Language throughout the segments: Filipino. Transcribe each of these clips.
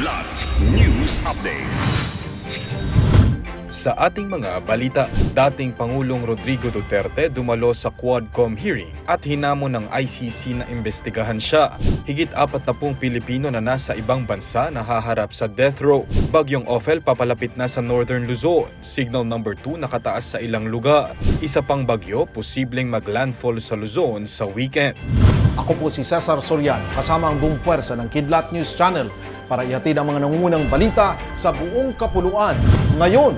Kidlat News Updates. Sa ating mga balita, dating Pangulong Rodrigo Duterte dumalo sa Quadcom hearing at hinamon ng ICC na imbestigahan siya. Higit apat na pung Pilipino na nasa ibang bansa na haharap sa death row. Bagyong Ophel papalapit na sa Northern Luzon. Signal number 2 nakataas sa ilang lugar. Isa pang bagyo posibleng maglandfall sa Luzon sa weekend. Ako po si Cesar Soriano, kasama ang buong puwersa ng Kidlat News Channel para ihatid ang mga nangungunang balita sa buong kapuluan. Ngayon,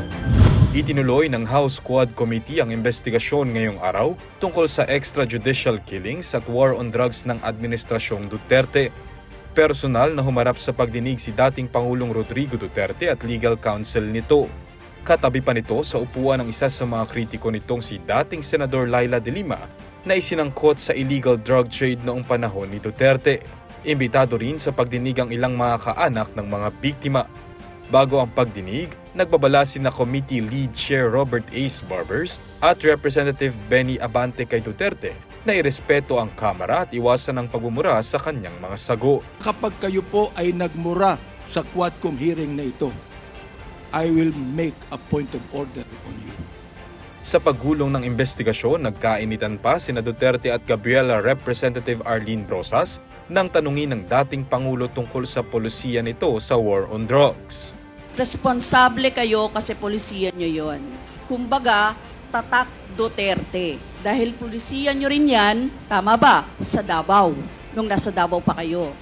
Itinuloy ng House Quad Committee ang investigasyon ngayong araw tungkol sa extrajudicial killings at war on drugs ng Administrasyong Duterte. Personal na humarap sa pagdinig si dating Pangulong Rodrigo Duterte at legal counsel nito. Katabi pa nito sa upuan ng isa sa mga kritiko nitong si dating Senador Laila de Lima na isinangkot sa illegal drug trade noong panahon ni Duterte. Imbitado rin sa pagdinig ang ilang mga kaanak ng mga biktima. Bago ang pagdinig, nagbabala si na Committee Lead Chair Robert Ace Barbers at Representative Benny Abante kay Duterte na irespeto ang Kamara at iwasan ang pagmumura sa kanyang mga sago. kapag kayo po ay nagmura sa Quadcom hearing na ito, I will make a point of order on you. Sa paggulong ng investigasyon, nagkainitan pa sina Duterte at Gabriela Representative Arlene Brosas nang tanungin ng dating Pangulo tungkol sa polisiya nito sa war on drugs. responsable kayo kasi polisiya nyo yon. Kumbaga, tatak Duterte. Dahil polisiya nyo rin yan, tama ba, sa Davao, nung nasa Davao pa kayo.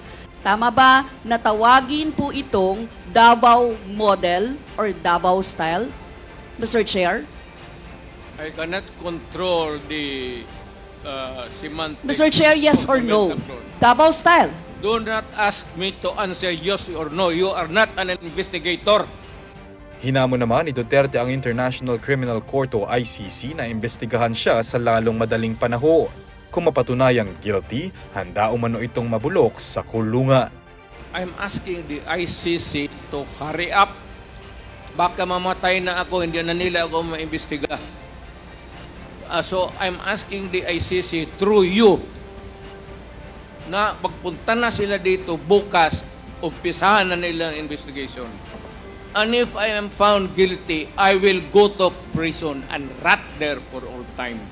Tama ba na tawagin po itong Davao model or Davao style? Mr. Chair? I cannot control the uh, semantics. Mr. Chair, yes or no? Davao style. Do not ask me to answer yes or no. You are not an investigator. Hinamo naman ni Duterte ang International Criminal Court o ICC na imbestigahan siya sa lalong madaling panahon. Kung mapatunayang guilty, handa umano itong mabulok sa kulungan. I'm asking the ICC to hurry up. Baka mamatay na ako, hindi na nila ako maimbestiga. Ah, so I'm asking the ICC through you na pagpunta na sila dito bukas, umpisahan na nila ang investigation. And if I am found guilty, I will go to prison and rot there for all time.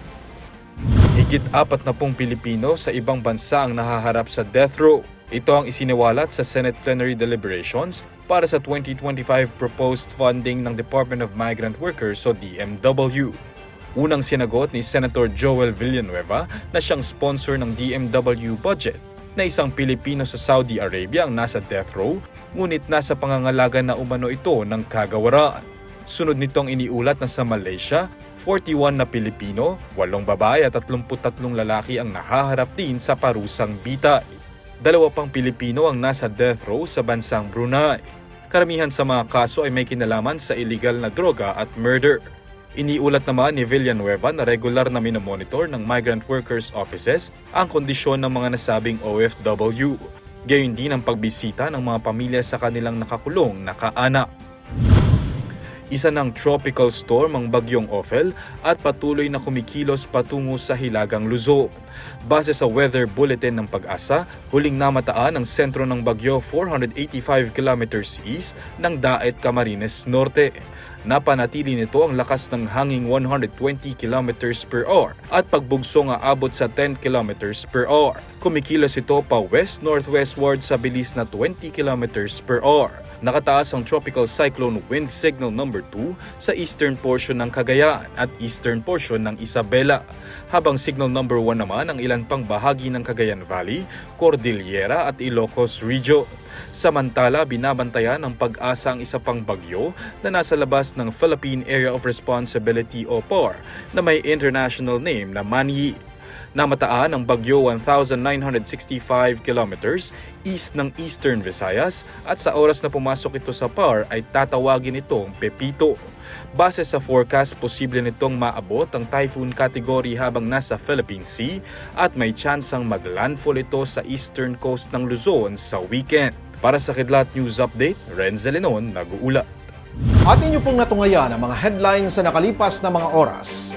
Higit apat na pong Pilipino sa ibang bansa ang nahaharap sa death row. Ito ang isiniwalat sa Senate Plenary Deliberations para sa 2025 proposed funding ng Department of Migrant Workers o DMW. Unang sinagot ni Senator Joel Villanueva na siyang sponsor ng DMW budget na isang Pilipino sa Saudi Arabia ang nasa death row ngunit nasa pangangalaga na umano ito ng kagawaran. Sunod nitong iniulat na sa Malaysia, 41 na Pilipino, 8 babae at 33 lalaki ang nahaharap din sa parusang bitay. Dalawa pang Pilipino ang nasa death row sa bansang Brunei. Karamihan sa mga kaso ay may kinalaman sa illegal na droga at murder. Iniulat naman ni Villanueva na regular na minomonitor ng migrant workers offices ang kondisyon ng mga nasabing OFW. Gayon din ang pagbisita ng mga pamilya sa kanilang nakakulong na kaanak. Isa ng tropical storm ang bagyong Ophel at patuloy na kumikilos patungo sa Hilagang Luzon. Base sa weather bulletin ng pag-asa, huling namataan ang sentro ng bagyo 485 kilometers east ng Daet Camarines Norte. Napanatili nito ang lakas ng hanging 120 kilometers per hour at pagbugso nga abot sa 10 kilometers per hour. Kumikilos ito pa west-northwestward sa bilis na 20 kilometers per hour nakataas ang tropical cyclone wind signal number 2 sa eastern portion ng Cagayan at eastern portion ng Isabela, habang signal number 1 naman ang ilan pang bahagi ng Cagayan Valley, Cordillera at Ilocos Region. Samantala, binabantayan ng pag-asa ang isa pang bagyo na nasa labas ng Philippine Area of Responsibility o PAR na may international name na Manyi. Namataan ang bagyo 1,965 kilometers east ng Eastern Visayas at sa oras na pumasok ito sa PAR ay tatawagin itong Pepito. Base sa forecast, posible nitong maabot ang typhoon category habang nasa Philippine Sea at may tsansang maglandfall ito sa eastern coast ng Luzon sa weekend. Para sa Kidlat News Update, Renzo Lenon nag-uulat. at inyo pong natungayan ang mga headlines sa nakalipas na mga oras